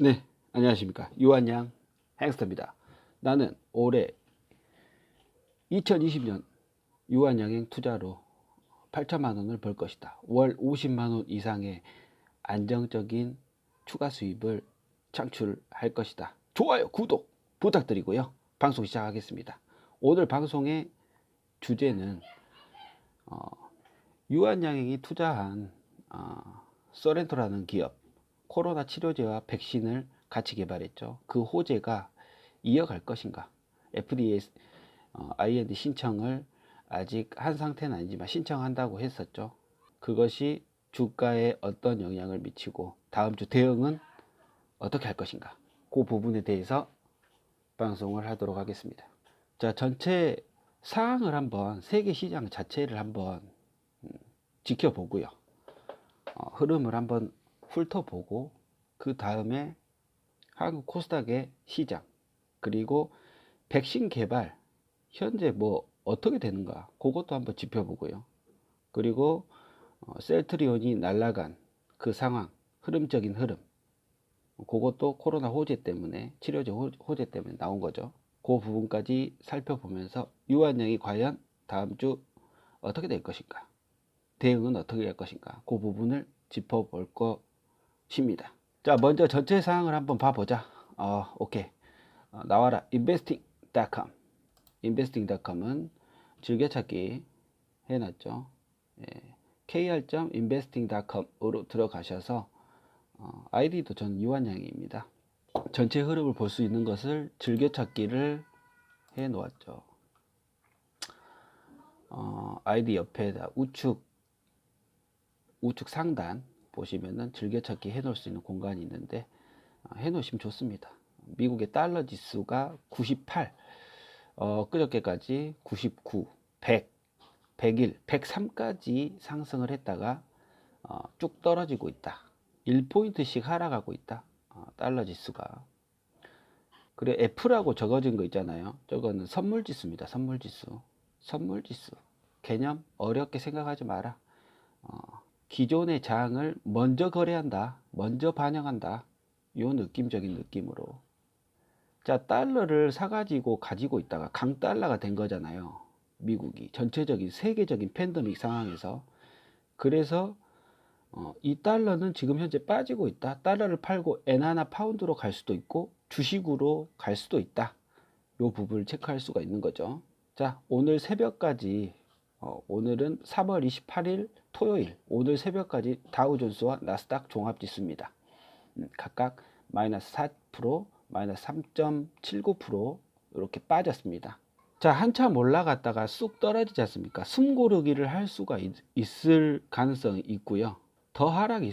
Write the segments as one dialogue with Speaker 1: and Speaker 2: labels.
Speaker 1: 네, 안녕하십니까. 유한양 행스터입니다. 나는 올해 2020년 유한양행 투자로 8천만 원을 벌 것이다. 월 50만 원 이상의 안정적인 추가 수입을 창출할 것이다. 좋아요, 구독 부탁드리고요. 방송 시작하겠습니다. 오늘 방송의 주제는 어, 유한양행이 투자한 어, 소렌토라는 기업 코로나 치료제와 백신을 같이 개발했죠. 그 호재가 이어갈 것인가? FDA 어, IND 신청을 아직 한 상태는 아니지만 신청한다고 했었죠. 그것이 주가에 어떤 영향을 미치고 다음 주 대응은 어떻게 할 것인가? 그 부분에 대해서 방송을 하도록 하겠습니다. 자, 전체 상황을 한번 세계 시장 자체를 한번 음, 지켜보고요. 어, 흐름을 한번 훑어보고 그 다음에 한국 코스닥의 시장 그리고 백신 개발 현재 뭐 어떻게 되는가 그것도 한번 짚어보고요. 그리고 어, 셀트리온이 날아간 그 상황 흐름적인 흐름 그것도 코로나 호재 때문에 치료제 호- 호재 때문에 나온 거죠. 그 부분까지 살펴보면서 유한영이 과연 다음 주 어떻게 될 것인가 대응은 어떻게 할 것인가 그 부분을 짚어볼 것 입니다. 자 먼저 전체 상황을 한번 봐보자. 어, 오케이 어, 나와라 investing.com investing.com은 즐겨찾기 해놨죠. 예, kr.investing.com으로 들어가셔서 어, 아이디도 전 유한양입니다. 전체 흐름을 볼 수 있는 것을 즐겨찾기를 해 놓았죠. 어, 아이디 옆에다 우측 우측 상단 보시면은 즐겨찾기 해 놓을 수 있는 공간이 있는데 어, 해 놓으시면 좋습니다. 미국의 달러 지수가 98, 어, 그저께까지 99, 100, 101, 103까지 상승을 했다가 어, 쭉 떨어지고 있다. 1포인트씩 하락하고 있다. 어, 달러 지수가. 그래 F라고 적어진 거 있잖아요. 저거는 선물 지수입니다. 선물 지수. 선물 지수. 개념 어렵게 생각하지 마라. 어, 기존의 장을 먼저 거래한다. 먼저 반영한다. 요 느낌적인 느낌으로. 자, 달러를 사가지고 가지고 있다가 강달러가 된 거잖아요. 미국이. 전체적인 세계적인 팬데믹 상황에서. 그래서 어, 이 달러는 지금 현재 빠지고 있다. 달러를 팔고 엔화나 파운드로 갈 수도 있고 주식으로 갈 수도 있다. 요 부분을 체크할 수가 있는 거죠. 자, 오늘 새벽까지 어, 오늘은 3월 28일 토요일 오늘 새벽까지 다우존스와 나스닥 종합지수입니다. 음, 각각 마이너스 4%, 마이너스 3.79% 이렇게 빠졌습니다. 자, 한참 올라갔다가 쑥 떨어지지 않습니까? 숨 고르기를 할 수가 있, 있을 가능성이 있고요. 더 하락일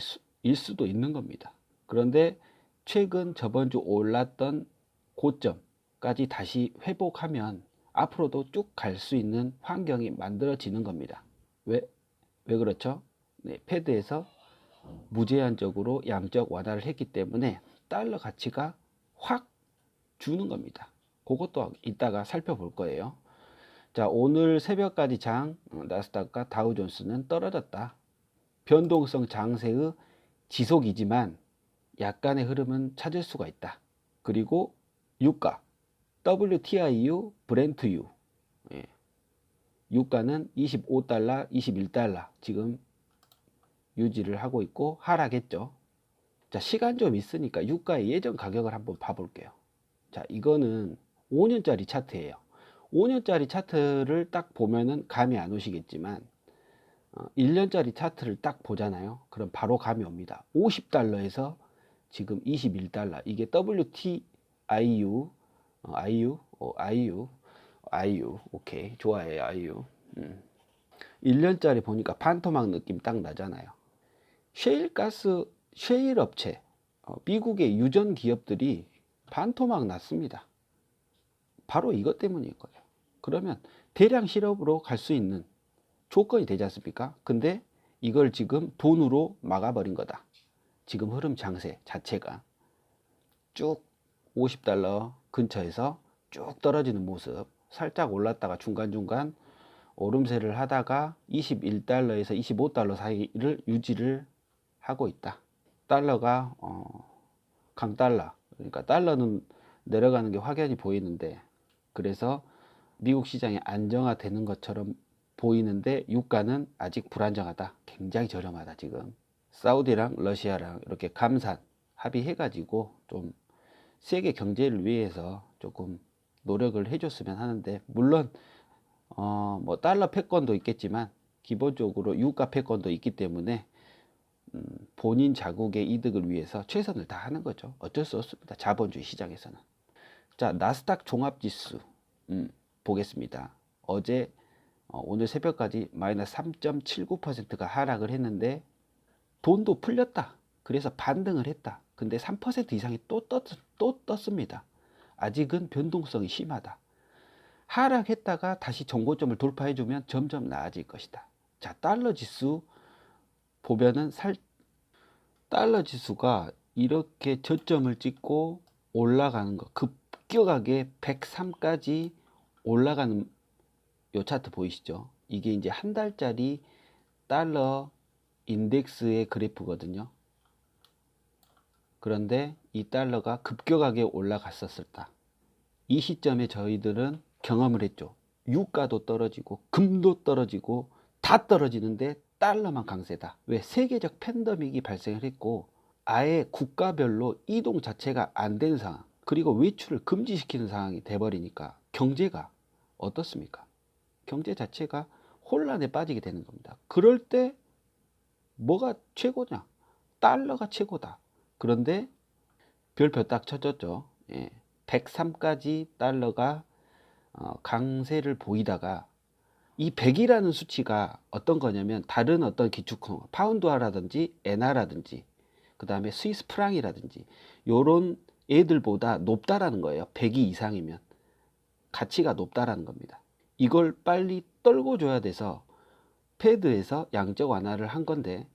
Speaker 1: 수도 있는 겁니다. 그런데 최근 저번 주 올랐던 고점까지 다시 회복하면 앞으로도 쭉 갈 수 있는 환경이 만들어지는 겁니다. 왜? 왜 그렇죠? 네, 패드에서 무제한적으로 양적 완화를 했기 때문에 달러 가치가 확 주는 겁니다. 그것도 이따가 살펴볼 거예요. 자, 오늘 새벽까지 장 어, 나스닥과 다우존스는 떨어졌다. 변동성 장세의 지속이지만 약간의 흐름은 찾을 수가 있다. 그리고 유가 WTIU, 브렌트유 예. 유가는 25달러, 21달러 지금 유지를 하고 있고 하락했죠. 자, 시간 좀 있으니까 유가의 예전 가격을 한번 봐볼게요. 자, 이거는 5년짜리 차트예요. 5년짜리 차트를 딱 보면은 감이 안 오시겠지만 어, 1년짜리 차트를 딱 보잖아요. 그럼 바로 감이 옵니다. 50달러에서 지금 21달러. 이게 WTIU, 어, IU, 어, IU, IU. 오케이. 좋아해요, IU. 음. 1년짜리 보니까 판토막 느낌 딱 나잖아요. 셰일 가스, 셰일 업체, 어, 미국의 유전 기업들이 반토막 났습니다. 바로 이것 때문일 거예요. 그러면 대량 실업으로 갈 수 있는 조건이 되지 않습니까? 근데 이걸 지금 돈으로 막아버린 거다. 지금 흐름 장세 자체가 쭉 50달러 근처에서 쭉 떨어지는 모습, 살짝 올랐다가 중간중간 오름세를 하다가 21달러에서 25달러 사이를 유지를 하고 있다. 달러가 어, 강달러. 그러니까 달러는 내려가는 게 확연히 보이는데 그래서 미국 시장이 안정화되는 것처럼 보이는데 유가는 아직 불안정하다. 굉장히 저렴하다 지금. 사우디랑 러시아랑 이렇게 감산 합의해 가지고 좀 세계 경제를 위해서 조금 노력을 해줬으면 하는데 물론 어 뭐 달러 패권도 있겠지만 기본적으로 유가 패권도 있기 때문에 음, 본인 자국의 이득을 위해서 최선을 다하는 거죠. 어쩔 수 없습니다. 자본주의 시장에서는. 자 나스닥 종합지수 음, 보겠습니다. 어제 어, 오늘 새벽까지 마이너스 3.79%가 하락을 했는데 돈도 풀렸다. 그래서 반등을 했다. 근데 3% 이상이 또, 떴, 또 떴습니다. 아직은 변동성이 심하다. 하락했다가 다시 정고점을 돌파해주면 점점 나아질 것이다. 자, 달러 지수 보면은 살, 달러 지수가 이렇게 저점을 찍고 올라가는 거, 급격하게 103까지 올라가는 요 차트 보이시죠? 이게 이제 한 달짜리 달러 인덱스의 그래프거든요. 그런데 이 달러가 급격하게 올라갔었을 때, 이 시점에 저희들은 경험을 했죠. 유가도 떨어지고, 금도 떨어지고, 다 떨어지는데 달러만 강세다. 왜? 세계적 팬데믹이 발생을 했고, 아예 국가별로 이동 자체가 안 된 상황, 그리고 외출을 금지시키는 상황이 돼버리니까 경제가 어떻습니까? 경제 자체가 혼란에 빠지게 되는 겁니다. 그럴 때 뭐가 최고냐? 달러가 최고다. 그런데 별표 딱 쳐졌죠. 예. 103까지 달러가 어, 강세를 보이다가 이 100이라는 수치가 어떤 거냐면 다른 어떤 기축통 파운드화라든지 엔화라든지 그 다음에 스위스 프랑이라든지 요런 애들보다 높다라는 거예요. 100이 이상이면 가치가 높다라는 겁니다. 이걸 빨리 떨고 줘야 돼서 패드에서 양적 완화를 한 건데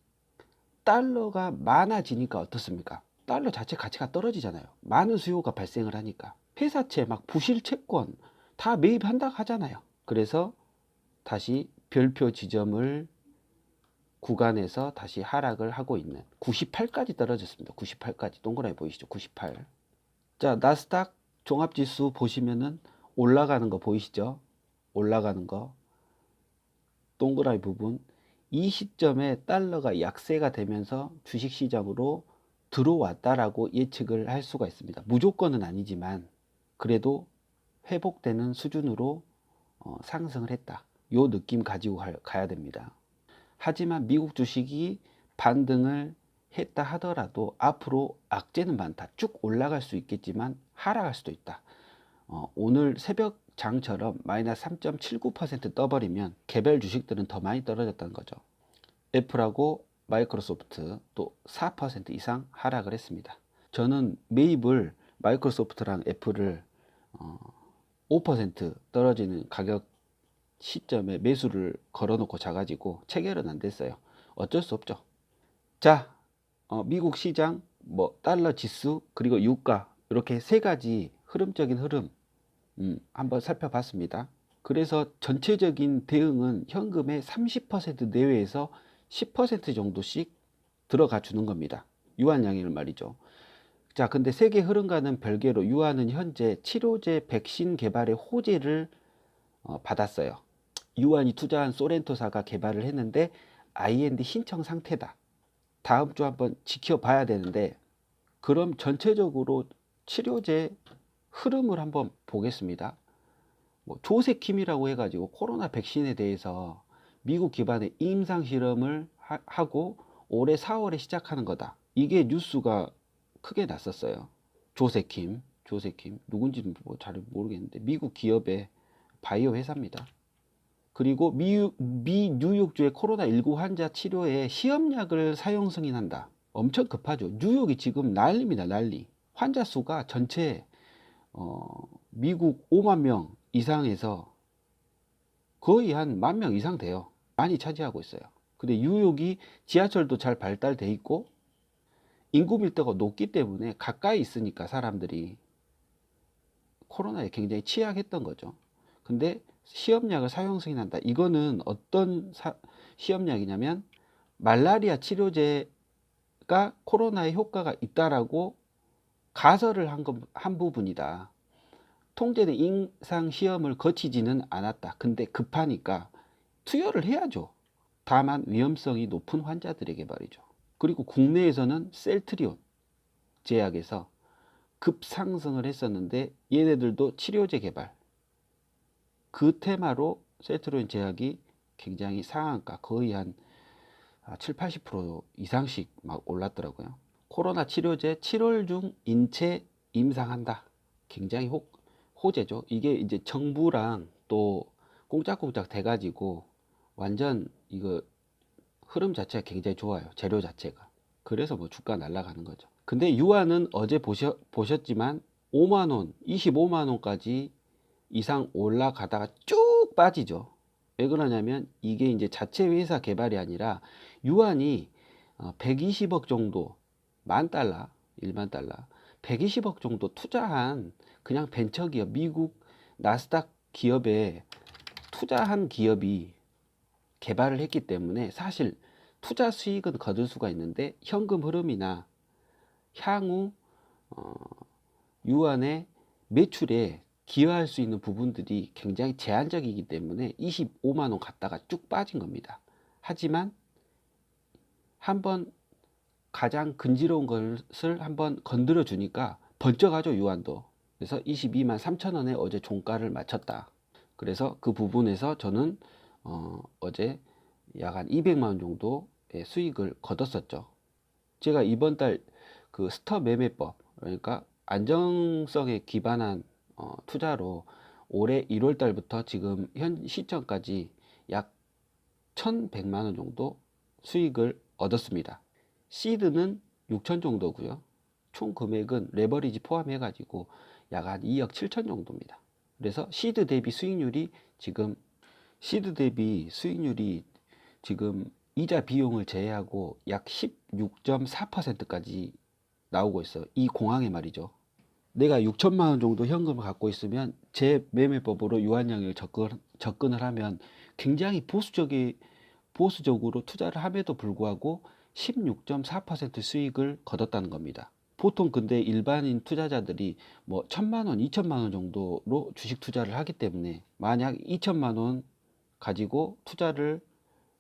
Speaker 1: 달러가 많아지니까 어떻습니까? 달러 자체 가치가 떨어지잖아요. 많은 수요가 발생을 하니까 회사채 막 부실 채권 다 매입한다 하잖아요. 그래서 다시 별표 지점을 구간에서 다시 하락을 하고 있는 98까지 떨어졌습니다. 98까지 동그라미 보이시죠? 98. 자, 나스닥 종합지수 보시면은 올라가는 거 보이시죠? 올라가는 거. 동그라미 부분. 이 시점에 달러가 약세가 되면서 주식 시장으로 들어왔다라고 예측을 할 수가 있습니다. 무조건은 아니지만 그래도 회복되는 수준으로 어, 상승을 했다. 요 느낌 가지고 가, 가야 됩니다. 하지만 미국 주식이 반등을 했다 하더라도 앞으로 악재는 많다. 쭉 올라갈 수 있겠지만 하락할 수도 있다. 어, 오늘 새벽 장처럼 마이너스 3.79% 떠버리면 개별 주식들은 더 많이 떨어졌다는 거죠. 애플하고 마이크로소프트 또 4% 이상 하락을 했습니다. 저는 매입을 마이크로소프트랑 애플을 어, 5% 떨어지는 가격 시점에 매수를 걸어놓고 자가지고 체결은 안 됐어요. 어쩔 수 없죠. 자, 어, 미국 시장, 뭐 달러 지수 그리고 유가 이렇게 세 가지 흐름적인 흐름 음, 한번 살펴봤습니다. 그래서 전체적인 대응은 현금의 30% 내외에서 10% 정도씩 들어가 주는 겁니다. 유한양일 말이죠. 자, 근데 세계 흐름과는 별개로 유한은 현재 치료제 백신 개발의 호재를 어, 받았어요. 유한이 투자한 소렌토사가 개발을 했는데 IND 신청 상태다. 다음 주 한번 지켜봐야 되는데 그럼 전체적으로 치료제 흐름을 한번 보겠습니다. 뭐 조세킴이라고 해가지고 코로나 백신에 대해서 미국 기반의 임상 실험을 하, 고 올해 4월에 시작하는 거다. 이게 뉴스가 크게 났었어요. 조세킴, 조세킴 누군지는 뭐 잘 모르겠는데 미국 기업의 바이오 회사입니다. 그리고 미, 미 뉴욕주의 코로나19 환자 치료에 시험약을 사용 승인한다. 엄청 급하죠. 뉴욕이 지금 난리입니다. 난리. 환자 수가 전체 어, 미국 5만 명 이상에서 거의 한 만 명 이상 돼요. 많이 차지하고 있어요. 근데 뉴욕이 지하철도 잘 발달돼 있고 인구 밀도가 높기 때문에 가까이 있으니까 사람들이 코로나에 굉장히 취약했던 거죠. 근데 시험약을 사용 승인한다. 이거는 어떤 사, 시험약이냐면 말라리아 치료제가 코로나에 효과가 있다라고 가설을 한, 것- 한 부분이다. 통제된 임상 시험을 거치지는 않았다. 근데 급하니까 투여를 해야죠. 다만 위험성이 높은 환자들에게 말이죠. 그리고 국내에서는 셀트리온 제약에서 급상승을 했었는데 얘네들도 치료제 개발 그 테마로 셀트리온 제약이 굉장히 상한가 거의 한 아, 7, 80% 이상씩 막 올랐더라고요. 코로나 치료제 7월 중 인체 임상한다. 굉장히 호, 호재죠. 이게 이제 정부랑 또 꽁짝꽁짝 돼가지고 완전 이거 흐름 자체가 굉장히 좋아요. 재료 자체가. 그래서 뭐 주가 날아가는 거죠. 근데 유한은 어제 보셔, 보셨지만 5만 원, 25만 원까지 이상 올라가다가 쭉 빠지죠. 왜 그러냐면 이게 이제 자체 회사 개발이 아니라 유한이 120억 정도 만 달러, 1만 달러, 120억 정도 투자한 그냥 벤처 기업, 미국 나스닥 기업에 투자한 기업이 개발을 했기 때문에 사실 투자 수익은 거둘 수가 있는데 현금 흐름이나 향후 어, 유한의 매출에 기여할 수 있는 부분들이 굉장히 제한적이기 때문에 25만 원 갔다가 쭉 빠진 겁니다. 하지만 한번 가장 근지러운 것을 한번 건드려 주니까 번쩍하죠 유한도. 그래서 22만 3천 원에 어제 종가를 마쳤다. 그래서 그 부분에서 저는 어, 어제 약 한 200만 원 정도의 수익을 거뒀었죠. 제가 이번 달 그 스톱 매매법 그러니까 안정성에 기반한 어, 투자로 올해 1월 달부터 지금 현 시점까지 약 1,100만 원 정도 수익을 얻었습니다. 시드는 6천 정도고요. 총 금액은 레버리지 포함해 가지고 약 한 2억 7천 정도입니다. 그래서 시드 대비 수익률이 지금 시드 대비 수익률이 지금 이자 비용을 제외하고 약 16.4%까지 나오고 있어요. 이 공항에 말이죠. 내가 6천만 원 정도 현금을 갖고 있으면 제 매매법으로 유한량을 접근, 접근을 하면 굉장히 보수적이 보수적으로 투자를 함에도 불구하고 16.4% 수익을 거뒀다는 겁니다. 보통 근데 일반인 투자자들이 뭐 천만 원, 이천만 원 정도로 주식 투자를 하기 때문에 만약 이천만 원 가지고 투자를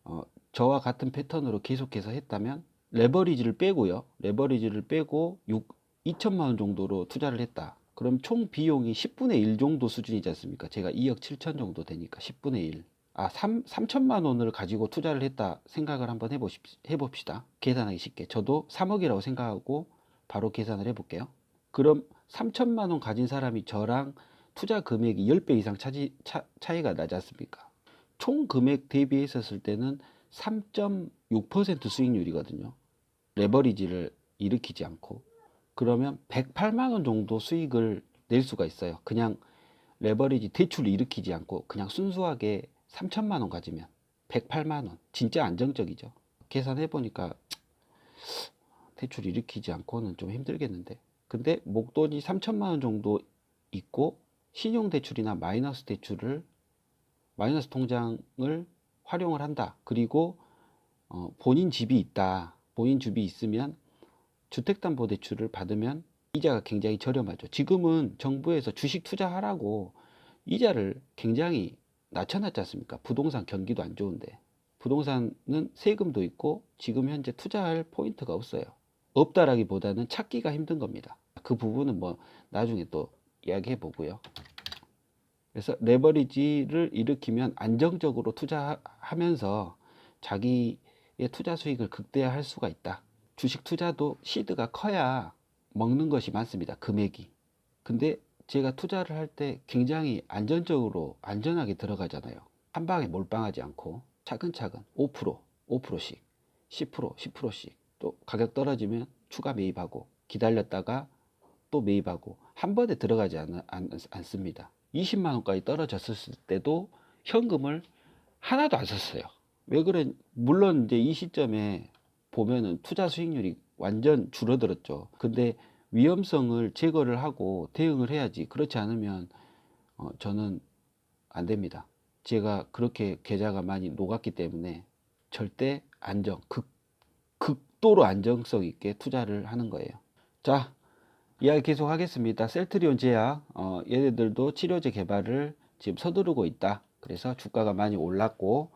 Speaker 1: 어, 저와 같은 패턴으로 계속해서 했다면 레버리지를 빼고요. 레버리지를 빼고 6, 2천만 원 정도로 투자를 했다. 그럼 총 비용이 10분의 1 정도 수준이지 않습니까? 제가 2억 7천 정도 되니까 10분의 1. 아, 3, 3천만 원을 가지고 투자를 했다 생각을 한번 해보십, 해봅시다. 계산하기 쉽게. 저도 3억이라고 생각하고 바로 계산을 해볼게요. 그럼 3천만 원 가진 사람이 저랑 투자 금액이 10배 이상 차지, 차, 차이가 나지 않습니까? 총 금액 대비했었을 때는 3.6% 수익률이거든요. 레버리지를 일으키지 않고. 그러면 108만 원 정도 수익을 낼 수가 있어요. 그냥 레버리지 대출을 일으키지 않고 그냥 순수하게 3천만 원 가지면 108만 원. 진짜 안정적이죠. 계산해 보니까 대출 일으키지 않고는 좀 힘들겠는데. 근데 목돈이 3천만 원 정도 있고 신용 대출이나 마이너스 대출을 마이너스 통장을 활용을 한다. 그리고 어, 본인 집이 있다. 본인 집이 있으면 주택담보대출을 받으면 이자가 굉장히 저렴하죠. 지금은 정부에서 주식 투자하라고 이자를 굉장히 낮춰놨지 않습니까? 부동산 경기도 안 좋은데. 부동산은 세금도 있고 지금 현재 투자할 포인트가 없어요. 없다라기보다는 찾기가 힘든 겁니다. 그 부분은 뭐 나중에 또 이야기해 보고요. 그래서 레버리지를 일으키면 안정적으로 투자하면서 자기의 투자 수익을 극대화할 수가 있다. 주식 투자도 시드가 커야 먹는 것이 많습니다. 금액이. 근데 제가 투자를 할 때 굉장히 안전적으로 안전하게 들어가잖아요. 한 방에 몰빵하지 않고 차근차근 5%, 5%씩, 10%, 10%씩 또 가격 떨어지면 추가 매입하고 기다렸다가 또 매입하고 한 번에 들어가지 않, 않, 않습니다. 20만 원까지 떨어졌을 때도 현금을 하나도 안 썼어요. 왜 그래? 물론 이제 이 시점에 보면은 투자 수익률이 완전 줄어들었죠. 근데 위험성을 제거를 하고 대응을 해야지. 그렇지 않으면 어, 저는 안 됩니다. 제가 그렇게 계좌가 많이 녹았기 때문에 절대 안정, 극, 극도로 안정성 있게 투자를 하는 거예요. 자, 이야기 계속 하겠습니다. 셀트리온 제약, 어, 얘네들도 치료제 개발을 지금 서두르고 있다. 그래서 주가가 많이 올랐고,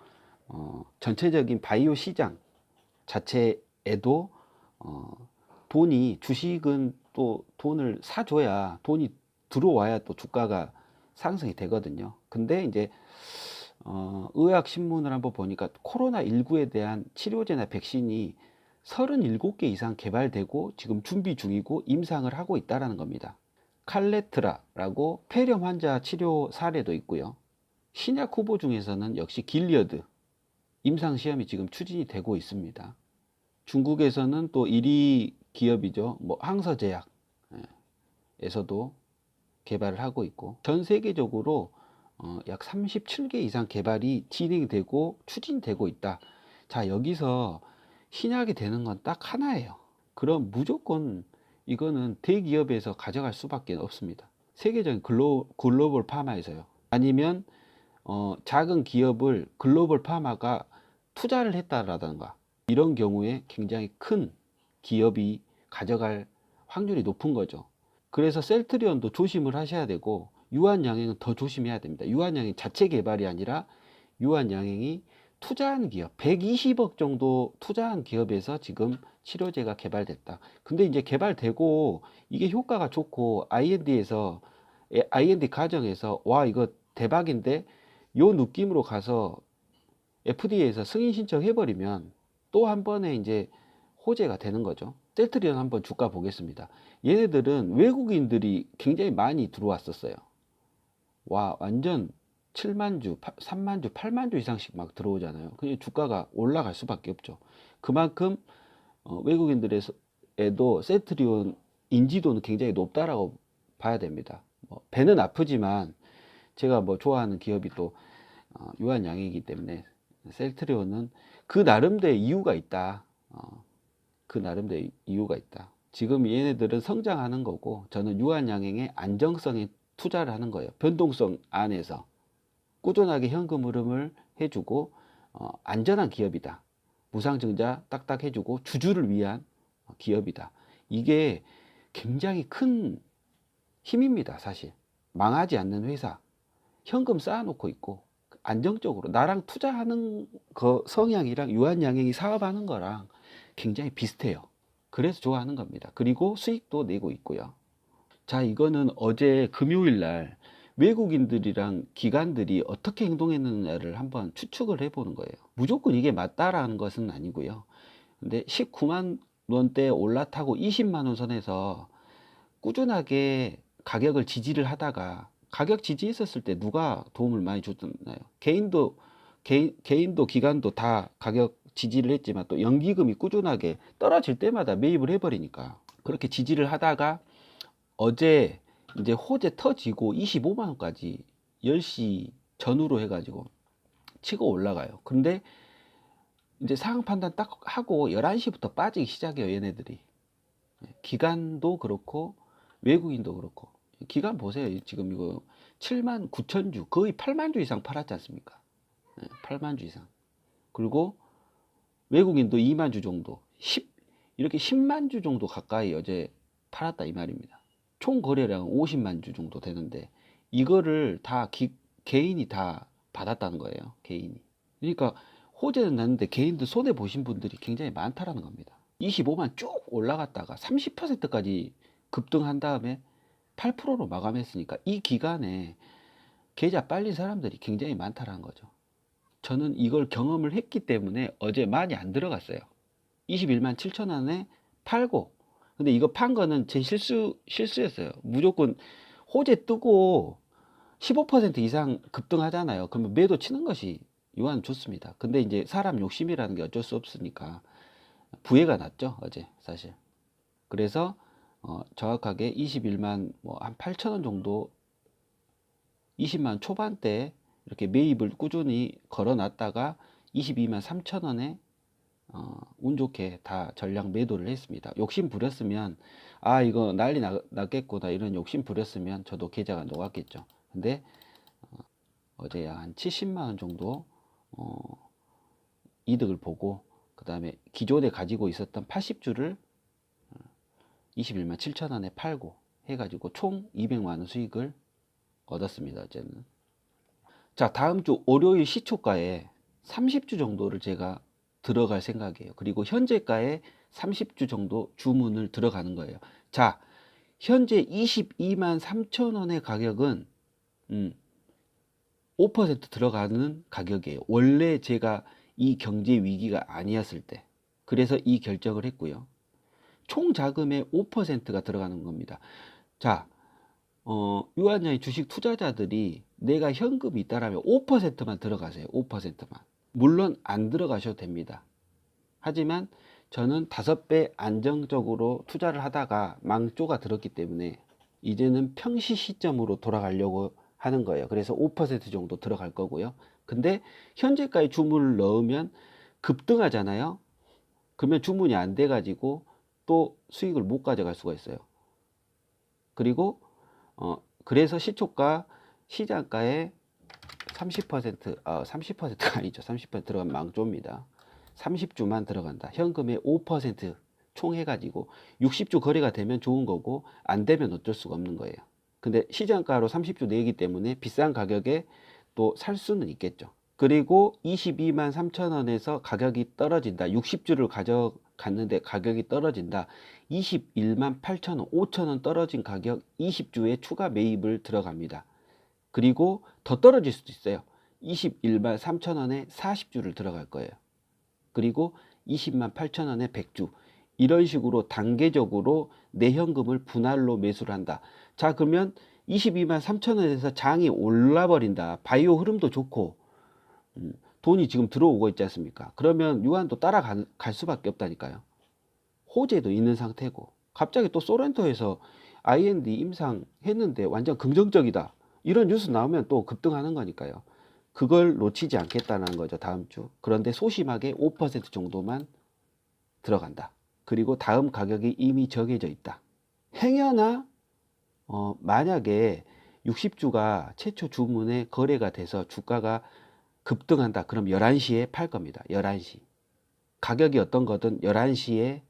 Speaker 1: 어, 전체적인 바이오 시장 자체에도 어, 돈이 주식은 또 돈을 사줘야 돈이 들어와야 또 주가가 상승이 되거든요. 근데 이제 어, 의학 신문을 한번 보니까 코로나 19에 대한 치료제나 백신이 37개 이상 개발되고 지금 준비 중이고 임상을 하고 있다라는 겁니다. 칼레트라라고 폐렴 환자 치료 사례도 있고요. 신약 후보 중에서는 역시 길리어드 임상 시험이 지금 추진이 되고 있습니다. 중국에서는 또 1위 기업이죠. 뭐 항서제약에서도 개발을 하고 있고 전 세계적으로 어, 약 37개 이상 개발이 진행되고 추진되고 있다. 자, 여기서 신약이 되는 건 딱 하나예요. 그럼 무조건 이거는 대기업에서 가져갈 수밖에 없습니다. 세계적인 글로, 글로벌 파마에서요. 아니면 어, 작은 기업을 글로벌 파마가 투자를 했다라던가 이런 경우에 굉장히 큰 기업이 가져갈 확률이 높은 거죠. 그래서 셀트리온도 조심을 하셔야 되고 유한양행은 더 조심해야 됩니다. 유한양행 자체 개발이 아니라 유한양행이 투자한 기업 120억 정도 투자한 기업에서 지금 치료제가 개발됐다. 근데 이제 개발되고 이게 효과가 좋고 IND에서 IND 과정에서 와 이거 대박인데 요 느낌으로 가서 FDA에서 승인 신청해 버리면 또 한 번에 이제 호재가 되는 거죠. 셀트리온 한번 주가 보겠습니다. 얘네들은 외국인들이 굉장히 많이 들어왔었어요. 와, 완전 7만 주, 3만 주, 8만 주 이상씩 막 들어오잖아요. 그냥 주가가 올라갈 수밖에 없죠. 그만큼 어, 외국인들에도 셀트리온 인지도는 굉장히 높다라고 봐야 됩니다. 뭐, 배는 아프지만 제가 뭐 좋아하는 기업이 또 어, 유한양이기 때문에 셀트리온은 그 나름대의 이유가 있다. 어, 그 나름대의 이유가 있다. 지금 얘네들은 성장하는 거고 저는 유한양행의 안정성에 투자를 하는 거예요. 변동성 안에서 꾸준하게 현금 흐름을 해주고 어, 안전한 기업이다. 무상증자 딱딱 해주고 주주를 위한 기업이다. 이게 굉장히 큰 힘입니다. 사실 망하지 않는 회사 현금 쌓아놓고 있고 안정적으로 나랑 투자하는 거 성향이랑 유한양행이 사업하는 거랑 굉장히 비슷해요. 그래서 좋아하는 겁니다. 그리고 수익도 내고 있고요. 자, 이거는 어제 금요일 날 외국인들이랑 기관들이 어떻게 행동했느냐를 한번 추측을 해보는 거예요. 무조건 이게 맞다라는 것은 아니고요. 근데 19만 원대 올라타고 20만 원 선에서 꾸준하게 가격을 지지를 하다가 가격 지지했었을 때 누가 도움을 많이 줬나요? 개인도 개인, 개인도 기관도 다 가격 지지를 했지만 또 연기금이 꾸준하게 떨어질 때마다 매입을 해버리니까 그렇게 지지를 하다가 어제 이제 호재 터지고 25만 원까지 10시 전후로 해가지고 치고 올라가요. 근데 이제 상황 판단 딱 하고 11시부터 빠지기 시작해요, 얘네들이. 기간도 그렇고 외국인도 그렇고. 기간 보세요. 지금 이거 7만 9천 주, 거의 8만 주 이상 팔았지 않습니까? 8만 주 이상. 그리고 외국인도 2만 주 정도, 10, 이렇게 10만 주 정도 가까이 어제 팔았다 이 말입니다. 총 거래량은 50만 주 정도 되는데 이거를 다 기, 개인이 다 받았다는 거예요. 개인이. 그러니까 호재는 났는데 개인들 손해 보신 분들이 굉장히 많다라는 겁니다. 25만 쭉 올라갔다가 30%까지 급등한 다음에 8%로 마감했으니까 이 기간에 계좌 빨린 사람들이 굉장히 많다라는 거죠. 저는 이걸 경험을 했기 때문에 어제 많이 안 들어갔어요. 21만 7천 원에 팔고 근데 이거 판 거는 제 실수 실수였어요. 무조건 호재 뜨고 15% 이상 급등하잖아요. 그러면 매도 치는 것이 유한 좋습니다. 근데 이제 사람 욕심이라는 게 어쩔 수 없으니까 부해가 났죠 어제 사실. 그래서 어, 정확하게 21만 뭐 한 8천 원 정도 20만 초반대 이렇게 매입을 꾸준히 걸어놨다가 22만 3천 원에 어, 운 좋게 다 전량 매도를 했습니다. 욕심 부렸으면 아 이거 난리 나, 났겠구나 이런 욕심 부렸으면 저도 계좌가 녹았겠죠. 근데 어, 제한 70만 원 정도 어, 이득을 보고 그 다음에 기존에 가지고 있었던 80주를 21만 7천 원에 팔고 해가지고 총 200만 원 수익을 얻었습니다. 어제는. 자, 다음 주 월요일 시초가에 30주 정도를 제가 들어갈 생각이에요. 그리고 현재가에 30주 정도 주문을 들어가는 거예요. 자, 현재 22만 3천 원의 가격은 음, 5% 들어가는 가격이에요. 원래 제가 이 경제 위기가 아니었을 때. 그래서 이 결정을 했고요. 총 자금의 5%가 들어가는 겁니다. 자, 어, 유한양의 주식 투자자들이 내가 현금이 있다라면 5%만 들어가세요. 5%만. 물론 안 들어가셔도 됩니다. 하지만 저는 다섯 배 안정적으로 투자를 하다가 망조가 들었기 때문에 이제는 평시 시점으로 돌아가려고 하는 거예요. 그래서 5% 정도 들어갈 거고요. 근데 현재까지 주문을 넣으면 급등하잖아요. 그러면 주문이 안 돼 가지고 또 수익을 못 가져갈 수가 있어요. 그리고 어 그래서 시초가 시장가의 30% 어, 30%가 아니죠. 30% 들어간 망조입니다. 30주만 들어간다. 현금의 5%총 해 가지고 60주 거래가 되면 좋은 거고 안 되면 어쩔 수가 없는 거예요. 근데 시장가로 30주 내기 때문에 비싼 가격에 또 살 수는 있겠죠. 그리고 22만 3천 원에서 가격이 떨어진다. 60주를 가져갔는데 가격이 떨어진다. 21만 8천 원, 5천 원 떨어진 가격 20주에 추가 매입을 들어갑니다. 그리고 더 떨어질 수도 있어요. 21만 3천 원에 40주를 들어갈 거예요. 그리고 20만 8천 원에 100주. 이런 식으로 단계적으로 내 현금을 분할로 매수를 한다. 자, 그러면 22만 3천 원에서 장이 올라버린다. 바이오 흐름도 좋고, 음, 돈이 지금 들어오고 있지 않습니까? 그러면 유한도 따라갈 갈 수밖에 없다니까요. 호재도 있는 상태고, 갑자기 또 소렌토에서 IND 임상했는데 완전 긍정적이다. 이런 뉴스 나오면 또 급등하는 거니까요. 그걸 놓치지 않겠다는 거죠. 다음 주. 그런데 소심하게 5% 정도만 들어간다. 그리고 다음 가격이 이미 정해져 있다. 행여나 어, 만약에 60주가 최초 주문에 거래가 돼서 주가가 급등한다. 그럼 11시에 팔 겁니다. 11시. 가격이 어떤 거든 11시에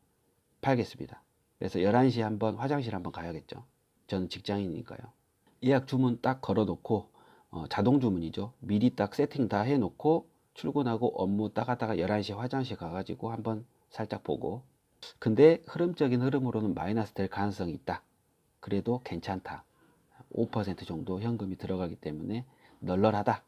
Speaker 1: 팔겠습니다. 그래서 11시에 한번 화장실 한번 가야겠죠. 저는 직장인이니까요. 예약 주문 딱 걸어 놓고 어, 자동 주문이죠. 미리 딱 세팅 다 해 놓고 출근하고 업무 딱 하다가 11시에 화장실 가가지고 한번 살짝 보고 근데 흐름적인 흐름으로는 마이너스 될 가능성이 있다. 그래도 괜찮다. 5% 정도 현금이 들어가기 때문에 널널하다.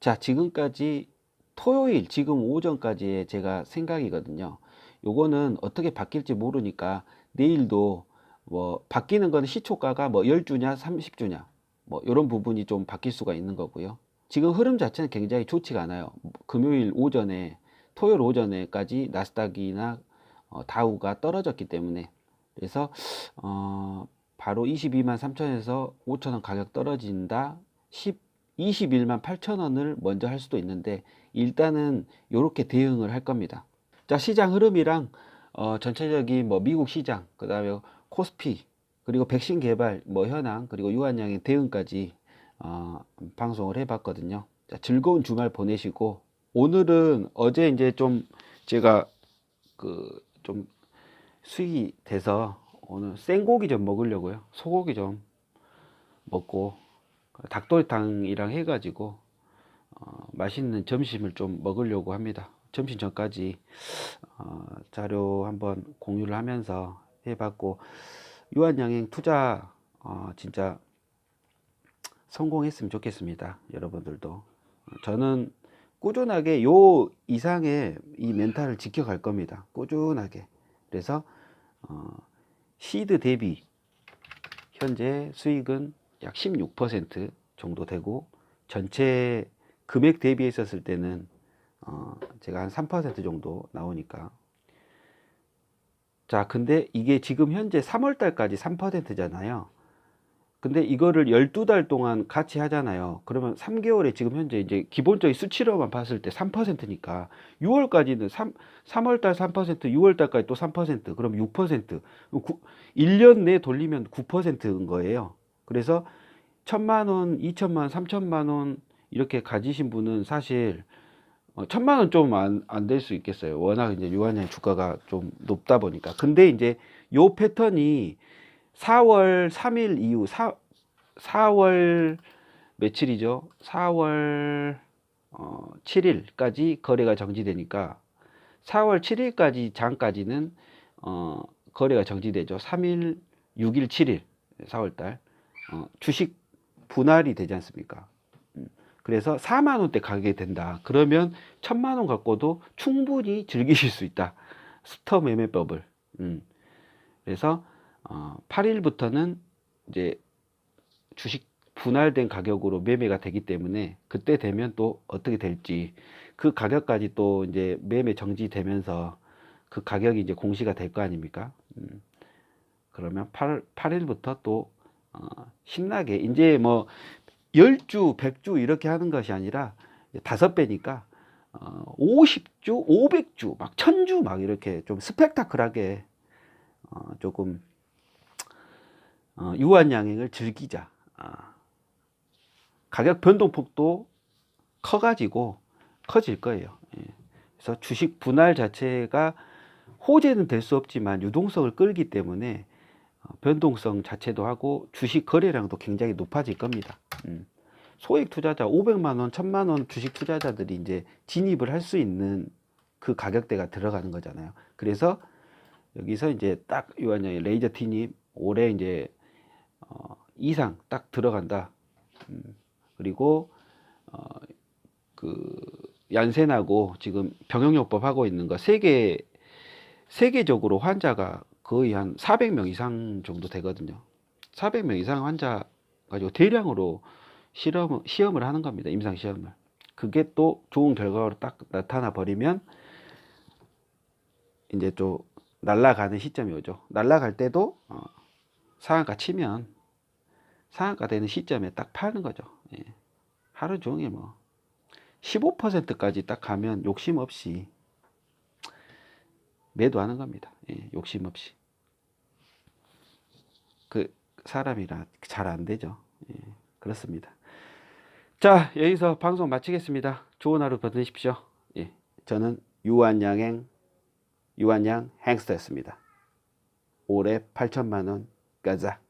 Speaker 1: 자, 지금까지 토요일, 지금 오전까지의 제가 생각이거든요. 요거는 어떻게 바뀔지 모르니까 내일도 뭐 바뀌는 거는 시초가가 뭐 10주냐, 30주냐, 뭐 이런 부분이 좀 바뀔 수가 있는 거고요. 지금 흐름 자체는 굉장히 좋지가 않아요. 금요일 오전에, 토요일 오전에까지 나스닥이나 어, 다우가 떨어졌기 때문에 그래서 어, 바로 22만 3천에서 5천 원 가격 떨어진다. 10, 21만 8천 원을 먼저 할 수도 있는데 일단은 이렇게 대응을 할 겁니다. 자 시장 흐름이랑 어, 전체적인 뭐 미국 시장 그 다음에 코스피 그리고 백신 개발 뭐 현황 그리고 유한양의 대응까지 어, 방송을 해봤거든요. 자, 즐거운 주말 보내시고 오늘은 어제 이제 좀 제가 그 좀 수익이 돼서 오늘 생고기 좀 먹으려고요. 소고기 좀 먹고 닭도리탕이랑 해가지고 어, 맛있는 점심을 좀 먹으려고 합니다. 점심 전까지 어, 자료 한번 공유를 하면서 해봤고 유한양행 투자 어, 진짜 성공했으면 좋겠습니다. 여러분들도 저는 꾸준하게 요 이상의 이 멘탈을 지켜갈 겁니다. 꾸준하게. 그래서 어, 시드 대비 현재 수익은 약 16% 정도 되고 전체 금액 대비했었을 때는 어, 제가 한 3% 정도 나오니까 자 근데 이게 지금 현재 3월 달까지 3%잖아요 근데 이거를 12달 동안 같이 하잖아요. 그러면 3개월에 지금 현재 이제 기본적인 수치로만 봤을 때 3%니까 6월까지는 3, 3월 달 3%, 6월 달까지 또 3%, 그럼 6%. 9, 1년 내 돌리면 9%인 거예요. 그래서 1000만 원, 2천만 원, 3천만 원 이렇게 가지신 분은 사실 어, 천만 원 좀 안 안 될 수 있겠어요. 워낙 이제 유한양 주가가 좀 높다 보니까. 근데 이제 요 패턴이 4월 3일 이후 4, 4월 며칠이죠? 4월 어, 7일까지 거래가 정지되니까 4월 7일까지 장까지는 어, 거래가 정지되죠. 3일, 6일, 7일, 4월달 어, 주식 분할이 되지 않습니까? 음, 그래서 4만 원대 가격이 된다. 그러면 1천만 원 갖고도 충분히 즐기실 수 있다. 스터 매매법을. 음, 그래서 어, 8일부터는 이제 주식 분할된 가격으로 매매가 되기 때문에 그때 되면 또 어떻게 될지 그 가격까지 또 이제 매매 정지되면서 그 가격이 이제 공시가 될 거 아닙니까? 음, 그러면 8, 8일부터 또 어, 신나게 이제 뭐 10주, 100주 이렇게 하는 것이 아니라 다섯 배니까 어, 50주, 500주, 막 1000주 막 이렇게 좀 스펙타클하게 어, 조금 어, 유한 양행을 즐기자. 아, 가격 변동폭도 커가지고 커질 거예요. 예. 그래서 주식 분할 자체가 호재는 될 수 없지만 유동성을 끌기 때문에 어, 변동성 자체도 하고 주식 거래량도 굉장히 높아질 겁니다. 음. 소액 투자자 500만 원, 1000만 원 주식 투자자들이 이제 진입을 할 수 있는 그 가격대가 들어가는 거잖아요. 그래서 여기서 이제 딱 유한양의 레이저 티닙 올해 이제 어, 이상 딱 들어간다. 음, 그리고 어, 그 얀센하고 지금 병용요법 하고 있는 거 세계 세계적으로 환자가 거의 한 400명 이상 정도 되거든요. 400명 이상 환자 가지고 대량으로 실험 시험을 하는 겁니다. 임상 시험을. 그게 또 좋은 결과로 딱 나타나 버리면 이제 좀 날아가는 시점이 오죠. 날아갈 때도 어, 상한가 치면 상한가 되는 시점에 딱 파는 거죠. 예. 하루 종일 뭐 15%까지 딱 가면 욕심 없이 매도하는 겁니다. 예, 욕심 없이. 그 사람이라 잘 안 되죠. 예, 그렇습니다. 자, 여기서 방송 마치겠습니다. 좋은 하루 보내십시오. 예, 저는 유한양행 유한양 행스터였습니다. 올해 8천만 원 가자.